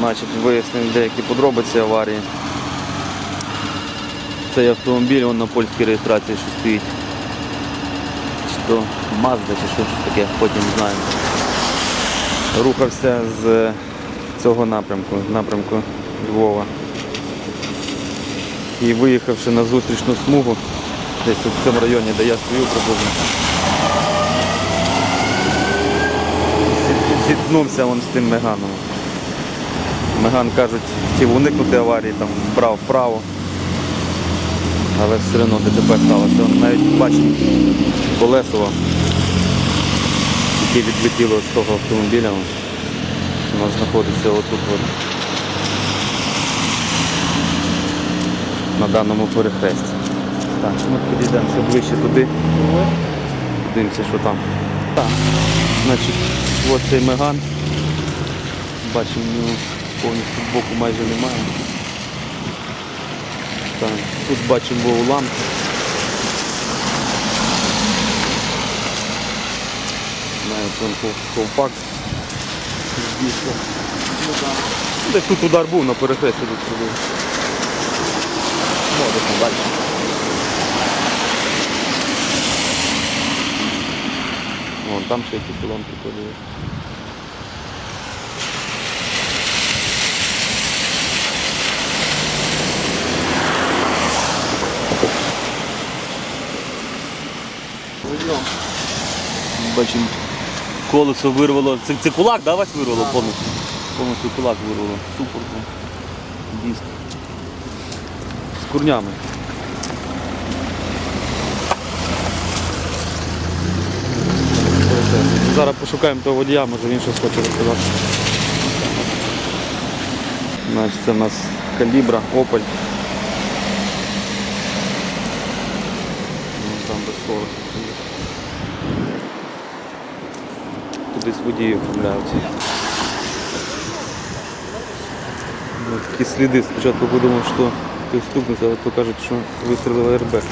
значить, вияснив деякі подробиці аварії. Цей автомобіль він на польській реєстрації що стоїть. Чи то Mazda, чи що щось таке, потім знаємо. Рухався з цього напрямку, напрямку Львова. І виїхавши на зустрічну смугу, десь в цьому районі, де я стою приблизно. зіт- Зіткнувся він з тим меганом. Меган кажуть, хотів уникнути аварії, там вправо вправо. Але все одно ДТП сталося. Навіть бачить колесо, яке відлетіло з того автомобіля. Воно знаходиться отут. От. На даному перехресті. Так, ми підійдемо ще ближче туди. Дивимося, що там. Так. Значить, от цей меган. Бачимо, повністю боку майже немає. Так. Тут бачимо уламки. Навіть ковпак збільшив. Десь тут удар був на перехресті тут пробив. Можемо бачити. Вон там ще якісь уламки ходили. Бачимо, колесо вирвало. Це, це кулак, да, Вась вирвало повністю? Повністю кулак вирвало. Супер. ну. Диск. З курнями. Зараз пошукаємо того водія, може він щось хоче розказати. Значить, це в нас калібра, Opel. Ну, Там без скорості. Кудись водії оформляються. Ну, Такі сліди. Спочатку подумав, що хтось стукнувся, а то кажуть, що вистрілила РБК.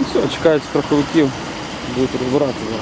Ну все, чекають страховиків, будуть розбиратися.